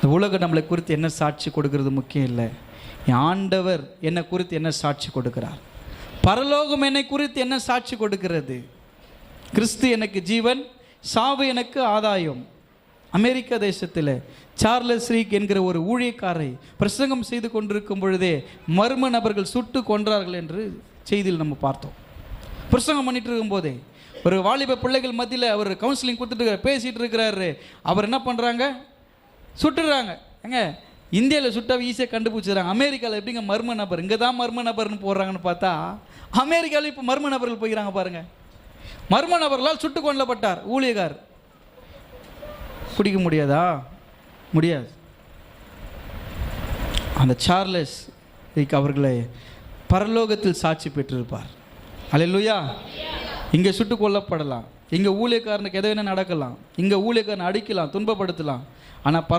இந்த உலகம் நம்மளை குறித்து என்ன சாட்சி கொடுக்கறது முக்கியம் இல்லை. ஆண்டவர் என்னை குறித்து என்ன சாட்சி கொடுக்கிறார்? பரலோகம் என்னை குறித்து என்ன சாட்சி கொடுக்கிறது? கிறிஸ்து எனக்கு ஜீவன் சாவு எனக்கு ஆதாயம். அமெரிக்க தேசத்தில் சார்லஸ் ரீக் என்கிற ஒரு ஊழியக்காரை பிரசங்கம் செய்து கொண்டிருக்கும் பொழுதே மர்ம நபர்கள் சுட்டு கொன்றார்கள் என்று செய்தியில் நம்ம பார்த்தோம். பிரசங்கம் பண்ணிட்டு இருக்கும்போதே ஒரு வாலிப பிள்ளைகள் மத்தியில் அவர் கவுன்சிலிங் கொடுத்துட்டு பேசிகிட்டு இருக்கிறாரு. அவர் என்ன பண்ணுறாங்க சுட்டுறாங்க. ஏங்க இந்தியாவில் சுட்டா ஈஸியாக கண்டுபிடிச்சிடுறாங்க. அமெரிக்காவில் எப்படிங்க மர்ம நபர்? இங்கே தான் மர்ம நபர்னு போடுறாங்கன்னு பார்த்தா அமெரிக்காவில் இப்போ மர்ம நபர்கள் போய்கிறாங்க பாருங்க. மர்ம நபர்களால் சுட்டு கொல்லப்பட்டார் ஊழியக்கார். பிடிக்க முடியாதா? முடியாது. அந்த சார்லஸ் அவர்களை பரலோகத்தில் சாட்சி பெற்றிருப்பார். அல்லேலூயா. இங்கே சுட்டு கொல்லப்படலாம். இங்கே ஊழியக்காரனுக்கு எதை வேணால் நடக்கலாம். இங்கே ஊழியக்காரனை அடிக்கலாம் துன்பப்படுத்தலாம். ஆனால் பரலோ